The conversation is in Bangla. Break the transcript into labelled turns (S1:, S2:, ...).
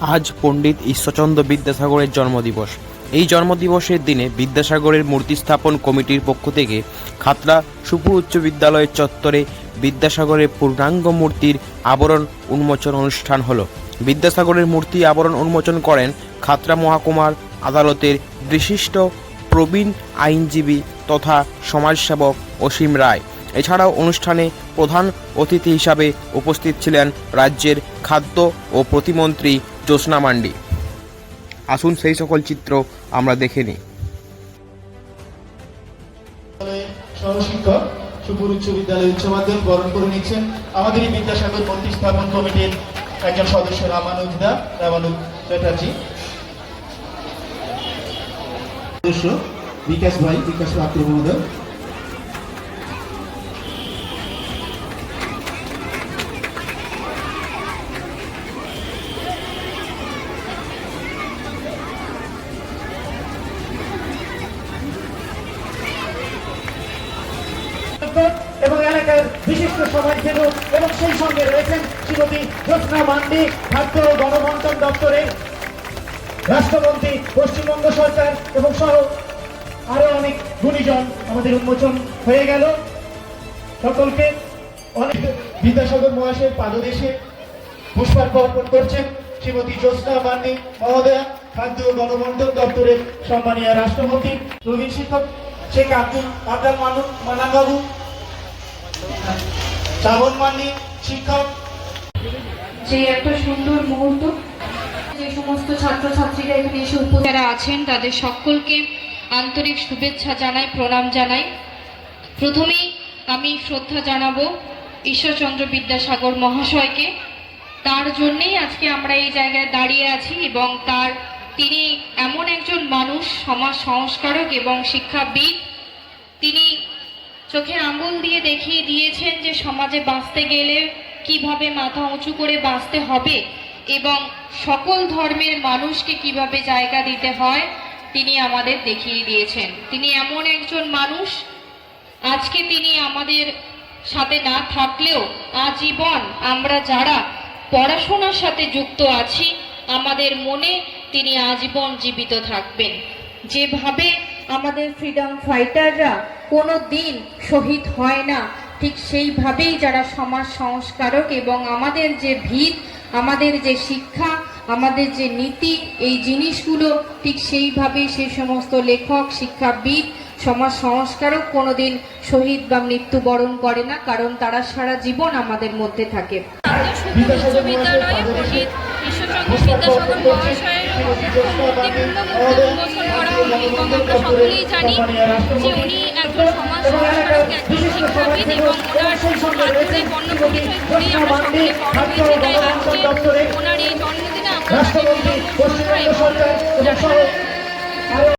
S1: আজ পণ্ডিত ঈশ্বরচন্দ্র বিদ্যাসাগরের জন্মদিবস। এই জন্মদিবসের দিনে বিদ্যাসাগরের মূর্তি স্থাপন কমিটির পক্ষ থেকে খাতড়া সুপুর উচ্চ বিদ্যালয়ের চত্বরে বিদ্যাসাগরের পূর্ণাঙ্গ মূর্তির আবরণ উন্মোচন অনুষ্ঠান হলো। বিদ্যাসাগরের মূর্তি আবরণ উন্মোচন করেন খাতড়া মহাকুমার আদালতের বিশিষ্ট প্রবীণ আইনজীবী তথা সমাজসেবক অসীম রায়। এছাড়াও অনুষ্ঠানে প্রধান অতিথি হিসাবে উপস্থিত ছিলেন রাজ্যের খাদ্য ও প্রতিমন্ত্রী জ্যোৎস্না মান্ডি। আসুন সেই সকল চিত্র আমরা দেখে নিই।
S2: সহশিক্ষক সুপুর উচ্চ বিদ্যালয় উচ্চ মাধ্যমিক বরণ করে নিচ্ছেন। আমাদের এই বিদ্যাসাগর মন্ত্রী স্থাপন কমিটির একজন সদস্য রামানুজ দা রামানুজ চ্যাটার্জি। সদস্য বিকাশ ভাই বিকাশ পাত্র মহোদয়
S3: এবং এলাকার বিশিষ্ট সমাজসেবক এবং সেই সঙ্গে রয়েছেন শ্রীমতী জ্যোৎস্না মান্ডি, খাদ্য ও গণবন্টন দপ্তরের রাষ্ট্রমন্ত্রী, পশ্চিমবঙ্গ সরকার এবং সহ আরও অনেক গুণীজন আমাদের উন্মোচন হয়ে গেল। সকলকে অনেক
S2: বিদ্যাসাগর মহাশয়ের পাদদেশে পুষ্পার্ঘ অর্পণ করছেন শ্রীমতী জ্যোৎস্না মান্ডি মহোদয়া, খাদ্য ও গণবন্টন দপ্তরের সম্মানীয় রাষ্ট্রমন্ত্রী প্রবীণ শিক্ষক শেখ আব্দুল আব্দাল মানু মানাবাবু শ্রাবণ শিক্ষক।
S4: যে একটা সুন্দর মুহূর্ত, যে সমস্ত ছাত্রছাত্রীরা এখানে এসে যারা আছেন, তাদের সকলকে আন্তরিক শুভেচ্ছা জানাই, প্রণাম জানাই। প্রথমেই আমি শ্রদ্ধা জানাব ঈশ্বরচন্দ্র বিদ্যাসাগর মহাশয়কে। তার জন্যেই আজকে আমরা এই জায়গায় দাঁড়িয়ে আছি এবং তার, তিনি এমন একজন মানুষ, সমাজ সংস্কারক এবং শিক্ষাবিদ। তিনি চোখের আঙুল দিয়ে দেখিয়ে দিয়েছেন যে সমাজে বাঁচতে গেলে কীভাবে মাথা উঁচু করে বাঁচতে হবে এবং সকল ধর্মের মানুষকে কীভাবে জায়গা দিতে হয়, তিনি আমাদের দেখিয়ে দিয়েছেন। তিনি এমন একজন মানুষ, আজকে তিনি আমাদের সাথে না থাকলেও আজীবন আমরা যারা পড়াশোনার সাথে যুক্ত আছি, আমাদের মনে তিনি আজীবন জীবিত থাকবেন। যেভাবে আমাদের ফ্রিডম ফাইটাররা কোনো দিন শহীদ হয় না। ঠিক সেইভাবেই যারা সমাজ সংস্কারক এবং আমাদের যে ভিত, আমাদের যে শিক্ষা, আমাদের যে নীতি, এই জিনিসগুলো ঠিক সেইভাবেই সেই সমস্ত লেখক, শিক্ষাবিদ, সমাজ সংস্কারক কোনোদিন শহীদ বা মৃত্যুবরণ করে না, কারণ তারা সারা জীবন আমাদের মধ্যে থাকে।
S2: বিদ্যাসাগর মহাশয়ের
S5: এবং আমরা সকলেই জানি যে উনি একজন সমাজ একজন শিক্ষাবিদ এবং ওনার যে পণ্য আমরা সকলে ওনার এই জন্মদিনে আমরা